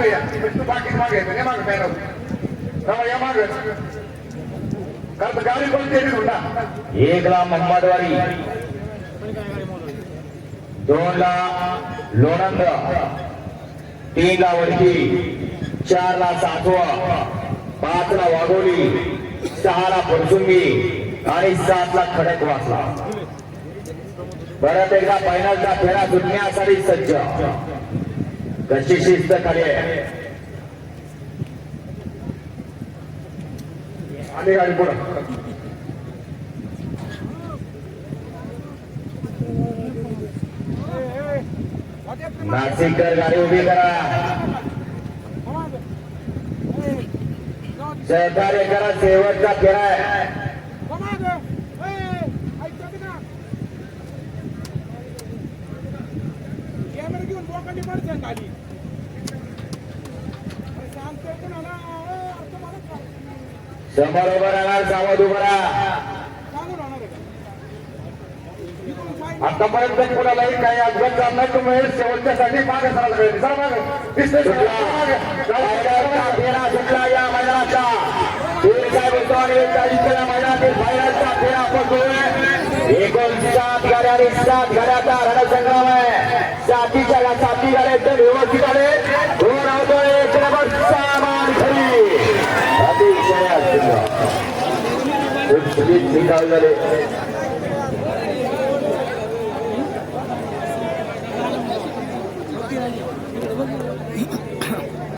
मागे या तू बाकी मागे येतो मागे काय नव्हतं या मागे. कारण तर गाडी कोणती येते हुंडा एकला मोहम्मदवाडी दोन ला लोणंद. तीन ला वडकी. चार ला सातवा. पाच ला वाघोली. सहा ला फरसुंगी आणि सात ला खडक वाचला परत एकदा फायनलचा फेरा सुटण्यासाठी सज्ज. त्याची शिस्त खाली आहे. आले गाडी पुढं. नाशिककर गाडी उभी करा. सहकार्य करा शेवटचा फेरा आहे. कॅमेरा घेऊन बोकांडी मारते खाली. समोर उभं राहणार सावध उभं राहा. आतापर्यंत कुणालाही काही अपघात झाला तुम्ही शेवटच्यासाठी मागे सरायला पाहिजे सर मागे. सुटला या मैदानाचा. पीर साहेब आणि चाळीसच्या मैदानातील फायनलचा फेरा आपण जोडलाय. एकूण सात ಅತಿ ವಿಷಯ ಆಗ್ತಿಲ್ಲ ಸಿಂಗಾಲದಲ್ಲಿ